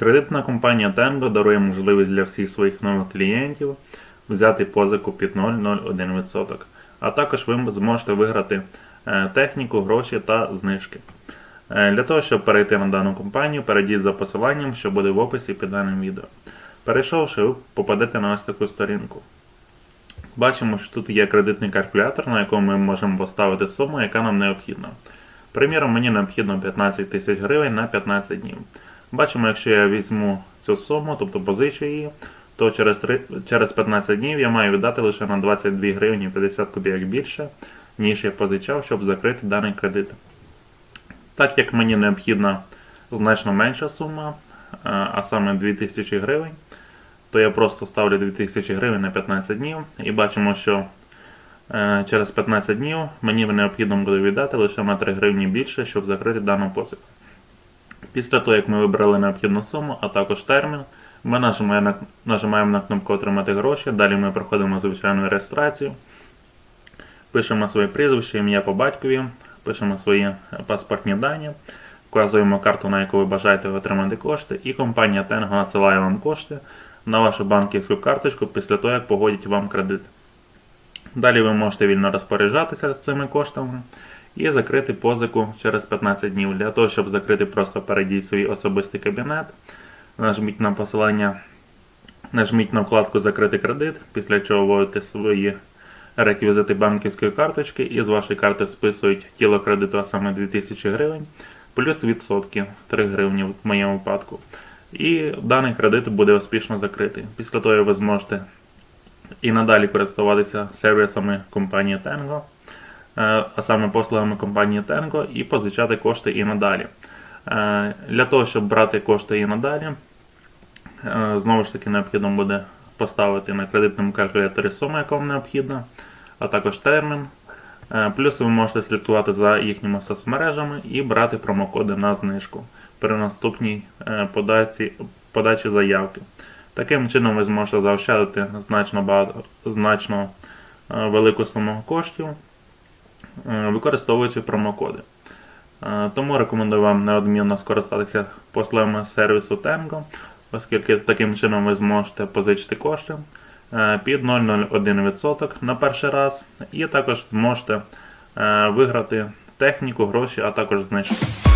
Кредитна компанія Tango дарує можливість для всіх своїх нових клієнтів взяти позику під 0,01%. А також ви зможете виграти е, техніку, гроші та знижки. Е, Для того, щоб перейти на дану компанію, перейдіть за посиланням, що буде в описі під даним відео. Перейшовши, ви попадете на ось таку сторінку. Бачимо, що тут є кредитний калькулятор, на якому ми можемо поставити суму, яка нам необхідна. Приміром, мені необхідно 15 тисяч гривень на 15 днів. Бачимо, якщо я візьму цю суму, тобто позичу її, то через, 3, через 15 днів я маю віддати лише на 22 гривні 50 копійок більше, ніж я позичав, щоб закрити даний кредит. Так як мені необхідна значно менша сума, е, а саме 2000 гривень, то я просто ставлю 2000 гривень на 15 днів і бачимо, що е, через 15 днів мені необхідно буде віддати лише на 3 гривні більше, щоб закрити дану позику. Після того, як ми вибрали необхідну суму, а також термін, ми нажимаємо на, кнопку Отримати гроші. Далі ми проходимо звичайну реєстрацію, пишемо своє прізвище, ім'я по батькові, пишемо свої паспортні дані, вказуємо карту, на яку ви бажаєте отримати кошти, і компанія Tengo надсилає вам кошти на вашу банківську карточку після того, як погодять вам кредит. Далі ви можете вільно розпоряджатися цими коштами і закрити позику через 15 днів. Для того, щоб закрити, просто перейдіть свій особистий кабінет, нажміть на посилання, нажміть на вкладку Закрити кредит, після чого вводите свої реквізити банківської карточки і з вашої карти списують тіло кредиту, а саме 2000 гривень, плюс відсотки 3 гривні в моєму випадку. І даний кредит буде успішно закритий. Після того ви зможете і надалі користуватися сервісами компанії Tango, а саме послугами компанії Tango, і позичати кошти і надалі. Е, Для того, щоб брати кошти і надалі, е, знову ж таки необхідно буде поставити на кредитному калькуляторі суму, яка вам необхідна, а також термін. Е, Плюс ви можете слідкувати за їхніми соцмережами і брати промокоди на знижку при наступній е, подачі, подачі заявки. Таким чином ви зможете заощадити значно багато, значно е, велику суму коштів, е, використовуючи промокоди. Е, Тому рекомендую вам неодмінно скористатися послугами сервісу Tango, оскільки таким чином ви зможете позичити кошти е, під 0,01% на перший раз, і також зможете е, виграти техніку, гроші, а також знижки.